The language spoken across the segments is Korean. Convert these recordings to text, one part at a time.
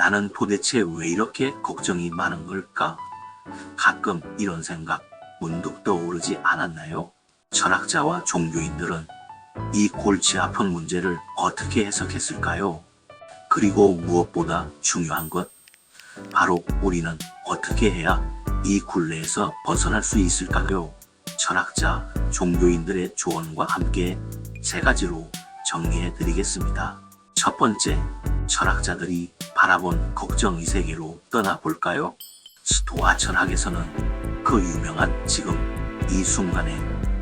나는 도대체 왜 이렇게 걱정이 많은 걸까? 가끔 이런 생각 문득 떠오르지 않았나요? 철학자와 종교인들은 이 골치 아픈 문제를 어떻게 해석했을까요? 그리고 무엇보다 중요한 것, 바로 우리는 어떻게 해야 이 굴레에서 벗어날 수 있을까요? 철학자, 종교인들의 조언과 함께 세 가지로 정리해 드리겠습니다. 첫 번째, 철학자들이 바라본 걱정의 세계로 떠나볼까요? 스토아 철학에서는 그 유명한 지금 이 순간에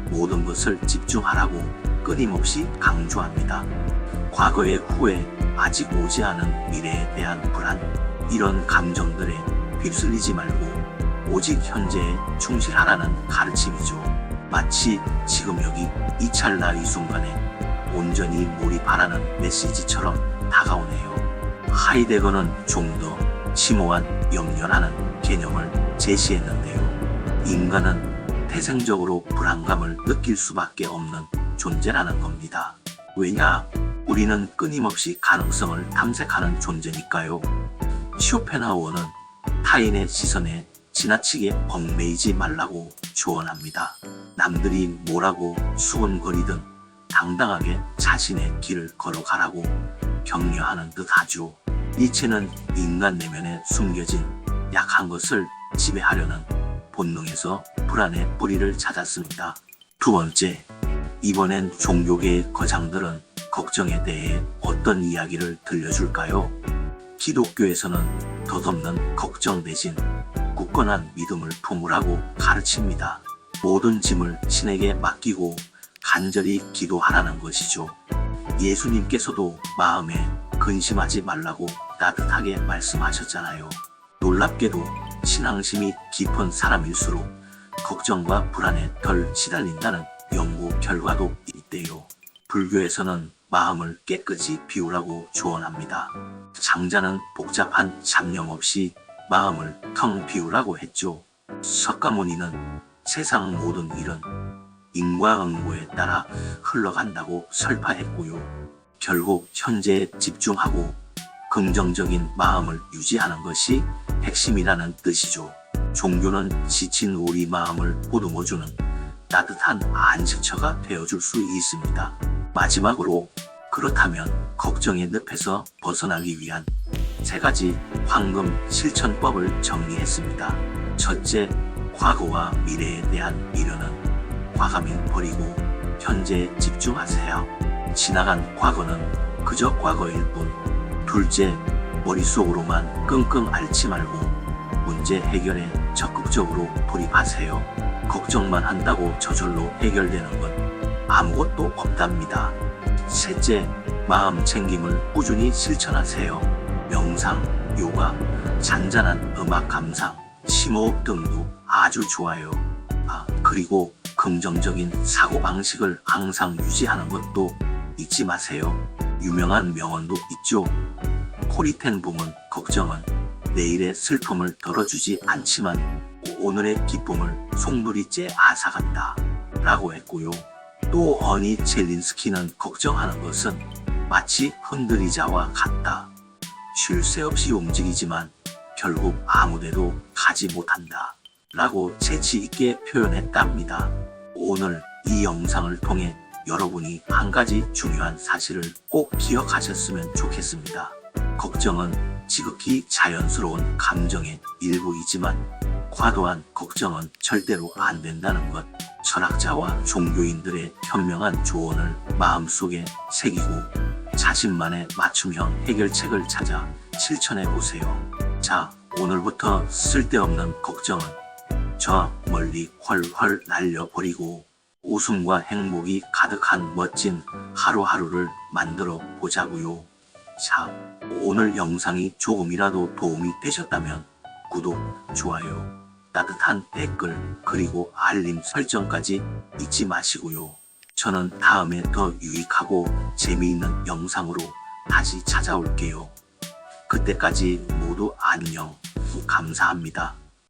모든 것을 집중하라고 끊임없이 강조합니다. 과거의 후회, 아직 오지 않은 미래에 대한 불안, 이런 감정들에 휩쓸리지 말고 오직 현재에 충실하라는 가르침이죠. 마치 지금 여기 이 찰나 이 순간에 온전히 몰입하라는 메시지처럼 다가오네요. 하이데거는 좀 더 심오한 영연하는 개념을 제시했는데요. 인간은 태생적으로 불안감을 느낄 수밖에 없는 존재라는 겁니다. 왜냐? 우리는 끊임없이 가능성을 탐색하는 존재니까요. 쇼펜하우어는 타인의 시선에 지나치게 얽매이지 말라고 조언합니다. 남들이 뭐라고 수군거리든 당당하게 자신의 길을 걸어가라고 격려하는 듯 하죠. 니체는 인간 내면에 숨겨진 약한 것을 지배하려는 본능에서 불안의 뿌리를 찾았습니다. 두 번째, 이번엔 종교계의 거장들은 걱정에 대해 어떤 이야기를 들려줄까요? 기독교에서는 덧없는 걱정 대신 굳건한 믿음을 품으라고 가르칩니다. 모든 짐을 신에게 맡기고 간절히 기도하라는 것이죠. 예수님께서도 마음에 근심하지 말라고 따뜻하게 말씀하셨잖아요. 놀랍게도 신앙심이 깊은 사람일수록 걱정과 불안에 덜 시달린다는 연구 결과도 있대요. 불교에서는 마음을 깨끗이 비우라고 조언합니다. 장자는 복잡한 잡념 없이 마음을 텅 비우라고 했죠. 석가모니는 세상 모든 일은 인과응보에 따라 흘러간다고 설파했고요. 결국 현재에 집중하고 긍정적인 마음을 유지하는 것이 핵심이라는 뜻이죠. 종교는 지친 우리 마음을 보듬어주는 따뜻한 안식처가 되어줄 수 있습니다. 마지막으로 그렇다면 걱정의 늪에서 벗어나기 위한 세 가지 황금 실천법을 정리했습니다. 첫째, 과거와 미래에 대한 미련은 과감히 버리고 현재에 집중하세요. 지나간 과거는 그저 과거일 뿐. 둘째, 머릿속으로만 끙끙 앓지 말고 문제 해결에 적극적으로 돌입하세요. 걱정만 한다고 저절로 해결되는 건 아무것도 없답니다. 셋째, 마음 챙김을 꾸준히 실천하세요. 명상, 요가, 잔잔한 음악 감상, 심호흡 등도 아주 좋아요. 아, 그리고 긍정적인 사고방식을 항상 유지하는 것도 잊지 마세요. 유명한 명언도 있죠. 코리텐 붐은 걱정은 내일의 슬픔을 덜어주지 않지만 오늘의 기쁨을 송두리째 앗아간다. 라고 했고요. 또 어니 젤린스키는 걱정하는 것은 마치 흔들리자와 같다. 쉴 새 없이 움직이지만 결국 아무데도 가지 못한다. 라고 재치 있게 표현했답니다. 오늘 이 영상을 통해 여러분이 한 가지 중요한 사실을 꼭 기억하셨으면 좋겠습니다. 걱정은 지극히 자연스러운 감정의 일부이지만 과도한 걱정은 절대로 안 된다는 것. 철학자와 종교인들의 현명한 조언을 마음속에 새기고 자신만의 맞춤형 해결책을 찾아 실천해 보세요. 자, 오늘부터 쓸데없는 걱정은 저 멀리 훨훨 날려버리고 웃음과 행복이 가득한 멋진 하루하루를 만들어 보자고요. 자, 오늘 영상이 조금이라도 도움이 되셨다면 구독, 좋아요, 따뜻한 댓글, 그리고 알림 설정까지 잊지 마시고요. 저는 다음에 더 유익하고 재미있는 영상으로 다시 찾아올게요. 그때까지 모두 안녕. 감사합니다.